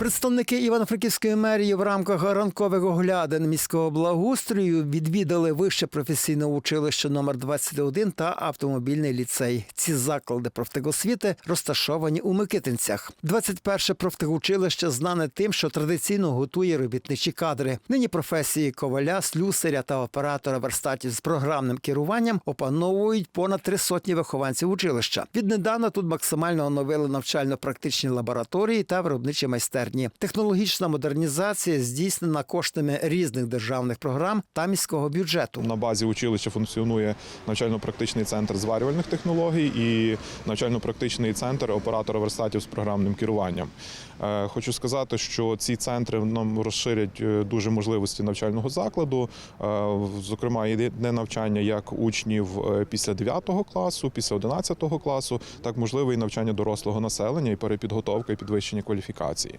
Представники Івано-Франківської мерії в рамках ранкових оглядин міського благоустрою відвідали вище професійне училище номер 21 та автомобільний ліцей. Ці заклади профтехосвіти розташовані у Микитинцях. 21 профтехучилище знане тим, що традиційно готує робітничі кадри. Нині професії коваля, слюсаря та оператора верстатів з програмним керуванням опановують понад три сотні вихованців училища. Віднедавна тут максимально оновили навчально-практичні лабораторії та виробничі майстерні. Технологічна модернізація здійснена коштами різних державних програм та міського бюджету. На базі училища функціонує навчально-практичний центр зварювальних технологій і навчально-практичний центр оператора верстатів з програмним керуванням. Е, Хочу сказати, що ці центри нам розширять е, дуже можливості навчального закладу. Е, Зокрема, йде навчання як учнів після 9 класу, після 11 класу, так можливо і навчання дорослого населення, і перепідготовка і підвищення кваліфікації.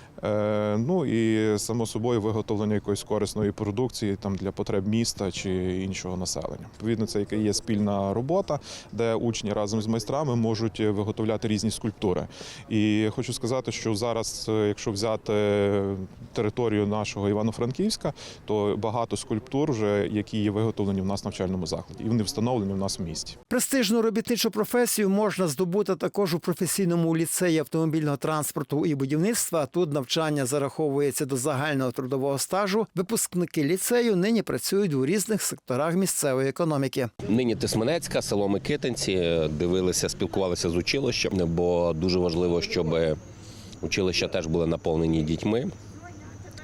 Ну і само собою виготовлення якоїсь корисної продукції там для потреб міста чи іншого населення. Відповідно, це є спільна робота, де учні разом з майстрами можуть виготовляти різні скульптури. І хочу сказати, що зараз, е, якщо взяти територію нашого Івано-Франківська, то багато скульптур, вже які є виготовлені в нас в навчальному закладі, і вони встановлені в нас в місті. Престижну робітничу професію можна здобути також у професійному ліцеї автомобільного транспорту і будівництва. Тут навчання зараховується до загального трудового стажу. Випускники ліцею нині працюють у різних секторах місцевої економіки. Нині Тисменецька, село Микитинці. Дивилися, спілкувалися з училищем, бо дуже важливо, щоб училища теж були наповнені дітьми.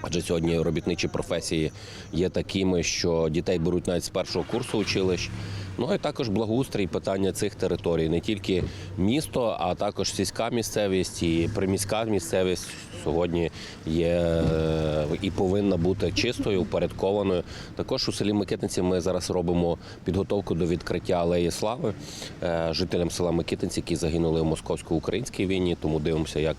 Адже сьогодні робітничі професії є такими, що дітей беруть навіть з першого курсу училищ. Ну і також благоустрій питання цих територій, не тільки місто, а також сільська місцевість і приміська місцевість сьогодні є е, і повинна бути чистою, упорядкованою. Також у селі Микитинці ми зараз робимо підготовку до відкриття алеї слави е, жителям села Микитинці, які загинули в московсько-українській війні. Тому дивимося, як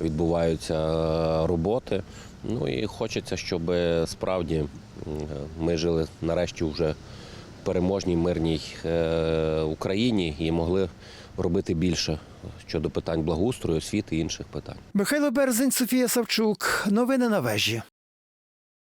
відбуваються е, роботи. Ну і хочеться, щоб справді ми жили нарешті вже переможній мирній е, Україні і могли робити більше щодо питань благоустрою, освіти і інших питань. Михайло Берзень, Софія Савчук. Новини на вежі.